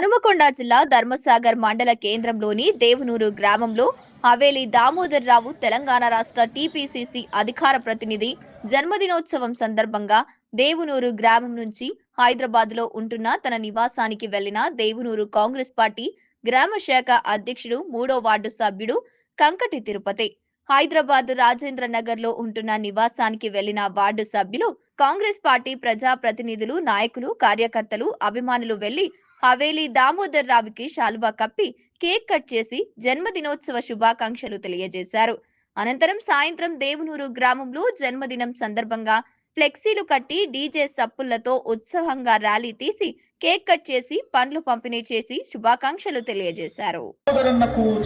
హనుమకొండ జిల్లా ధర్మసాగర్ మండల కేంద్రంలోని దేవునూరు గ్రామంలో హవేలి దామోదర్ రావు తెలంగాణ రాష్ట్ర టీపీసీసీ అధికార ప్రతినిధి జన్మదినోత్సవం సందర్భంగా దేవునూరు గ్రామం నుంచి హైదరాబాద్లో ఉంటున్న తన నివాసానికి వెళ్ళిన దేవునూరు కాంగ్రెస్ పార్టీ గ్రామ శాఖ అధ్యక్షుడు మూడో వార్డు సభ్యుడు కంకటి తిరుపతి. హైదరాబాద్ రాజేంద్ర నగర్లో ఉంటున్న నివాసానికి వెళ్ళిన వార్డు సభ్యులు కాంగ్రెస్ పార్టీ ప్రజా ప్రతినిధులు నాయకులు కార్యకర్తలు అభిమానులు వెళ్ళి హవేలీ దామోదర్ రావుకి శాలువా కప్పి కేక్ కట్ చేసి జన్మదినోత్సవ శుభాకాంక్షలు తెలియజేశారు. అనంతరం సాయంత్రం దేవునూరు గ్రామంలో జన్మదినం సందర్భంగా ఫ్లెక్సీలు కట్టి డీజే సప్పులతో ఉత్సవంగా ర్యాలీ తీసి కేక్ కట్ చేసి పండ్లు పంపిణీ చేసి శుభాకాంక్షలు తెలియజేశారు.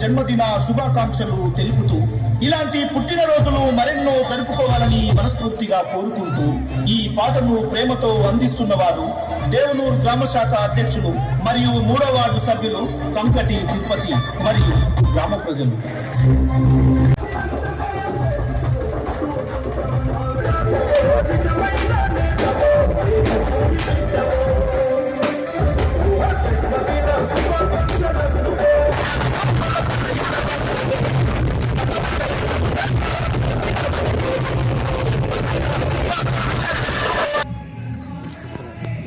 జన్మదిన శుభాకాంక్షలు తెలుపుతూ ఇలాంటి పుట్టినరోజులు మరెన్నో జరుపుకోవాలని మనస్ఫూర్తిగా కోరుకుంటూ ఈ పాటను ప్రేమతో అందిస్తున్న వారు దేవనూరు గ్రామ శాఖ అధ్యక్షులు మరియు మూడవార్డు సభ్యులు కంకటి తిరుపతి మరియు గ్రామ ప్రజలు.